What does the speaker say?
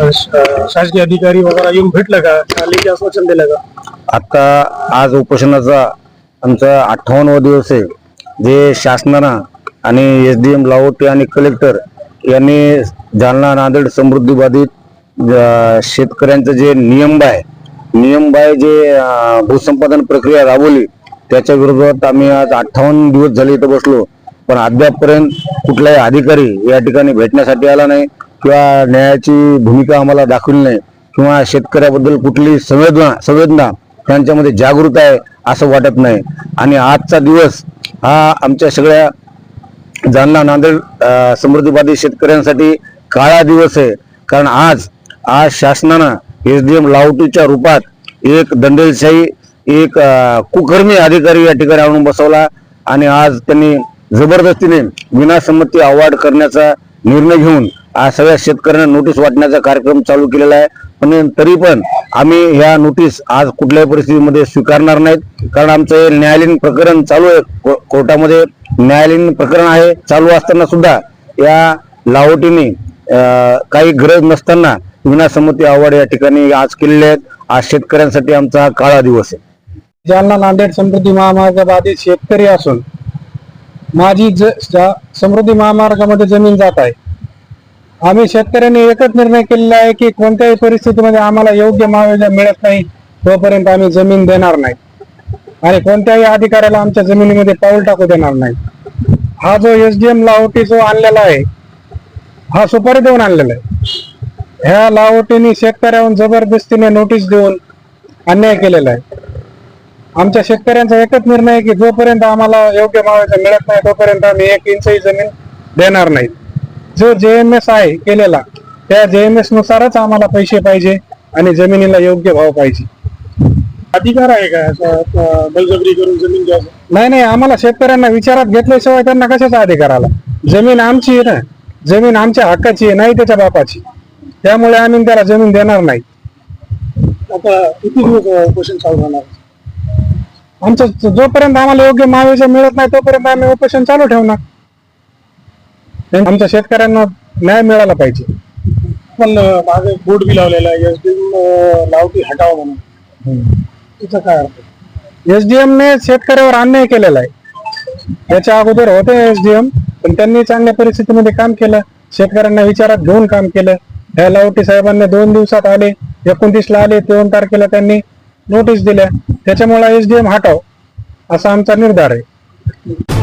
शासकीय अधिकारी वगैरे येऊन भेटलं का? का लेखी आश्वासन दिलं का? आता आज उपोषणाचा आमचा अठ्ठावन्नवा दिवस आहे. जे शासनानं आणि एस डी एम लाहोटी आणि कलेक्टर यांनी जालना नांदेड समृद्धी बाधित शेतकऱ्यांचं जे नियम आहे नियम बाय जे भूसंपादन प्रक्रिया राबवली त्याच्या विरोधात आम्ही आज अठ्ठावन्न दिवस झाले इथं बसलो. पण अद्यापपर्यंत कुठलाही अधिकारी या ठिकाणी भेटण्यासाठी आला नाही. किंवा न्यायाची भूमिका आम्हाला दाखवली नाही किंवा शेतकऱ्याबद्दल कुठली संवेदना संवेदना त्यांच्यामध्ये जागृत आहे असं वाटत नाही. आणि आजचा दिवस हा आमच्या सगळ्या जालना नांदेड अं, समृद्धीवादी शेतकऱ्यांसाठी काळा दिवस आहे. कारण आज आज शासनानं एस डी एम लावटीच्या रूपात एक दंडेलशाही एक कुकर्मी अधिकारी या ठिकाणी आणून बसवला आणि आज त्यांनी जबरदस्तीने विनासंमती अवॉर्ड करण्याचा निर्णय घेऊन आज सगळ्या शेतकऱ्यांना नोटीस वाटण्याचा कार्यक्रम चालू केलेला आहे. पण तरी पण आम्ही ह्या नोटीस आज कुठल्याही परिस्थितीमध्ये स्वीकारणार नाहीत. कारण आमचं हे न्यायालयीन प्रकरण चालू आहे. कोर्टामध्ये न्यायालयीन प्रकरण आहे. चालू असताना सुद्धा या लाहोटीने काही गरज नसताना विनासंमती आव्हाड या ठिकाणी आज केलेले आहेत. आज शेतकऱ्यांसाठी आमचा हा काळा दिवस आहे. जालना नांदेड समृद्धी महामार्गाबाधित शेतकरी असून माझी ज समृद्धी महामार्गामध्ये जमीन जात आहे. आम्ही शेतकऱ्यांनी एकच निर्णय केलेला आहे की कोणत्याही परिस्थितीमध्ये आम्हाला योग्य मुआवजा मिळत नाही तोपर्यंत आम्ही जमीन देणार नाही. आणि कोणत्याही अधिकाऱ्याला आमच्या जमिनीमध्ये पाऊल टाकू देणार नाही. हा जो एस डी एम लाहोटी जो आणलेला आहे हा सुपारी देऊन आणलेला आहे. ह्या लाहोटीने शेतकऱ्यावर जबरदस्तीने नोटीस देऊन अन्याय केलेला आहे. आमच्या शेतकऱ्यांचा एकच निर्णय की जोपर्यंत आम्हाला योग्य मुआवजा मिळत नाही तोपर्यंत आम्ही एक इंचही जमीन देणार नाही. जो जे एम एस आहे केलेला त्या जे एम एस नुसारच आम्हाला पैसे पाहिजे आणि जमिनीला योग्य भाव पाहिजे. अधिकार आहे का असं बळजबरी करून जमीन घ्यायचं नाही नाही आम्हाला शेतकऱ्यांना विचारात घेतल्याशिवाय त्यांना कशाचा अधिकार आला? जमीन आमची आहे ना. जमीन आमच्या हक्काची आहे नाही त्याच्या बापाची. त्यामुळे आम्ही त्याला जमीन देणार नाही. आता किती दिवस उपोषण चालू राहणार? आमचं जोपर्यंत आम्हाला योग्य मुआवजा मिळत नाही तोपर्यंत आम्ही उपोषण चालू ठेवणार. आमच्या शेतकऱ्यांना न्याय मिळाला पाहिजे. पण माझं बोर्ड बी लावलेला आहे एसडीएम लावटी हटाव म्हणून. तिचा काय अर्थ? एसडीएम ने शेतकऱ्यावर अन्याय केलेला आहे. याच्या अगोदर होते एसडीएम पण त्यांनी चांगल्या परिस्थितीमध्ये काम केलं. शेतकऱ्यांना विचारात घेऊन काम केलं. ह्या लावटी साहेबांनी दोन दिवसात आले एकोणतीसला आले दोन तारखेला त्यांनी नोटीस दिल्या. त्याच्यामुळे एसडीएम हटाव असा आमचा निर्धार आहे.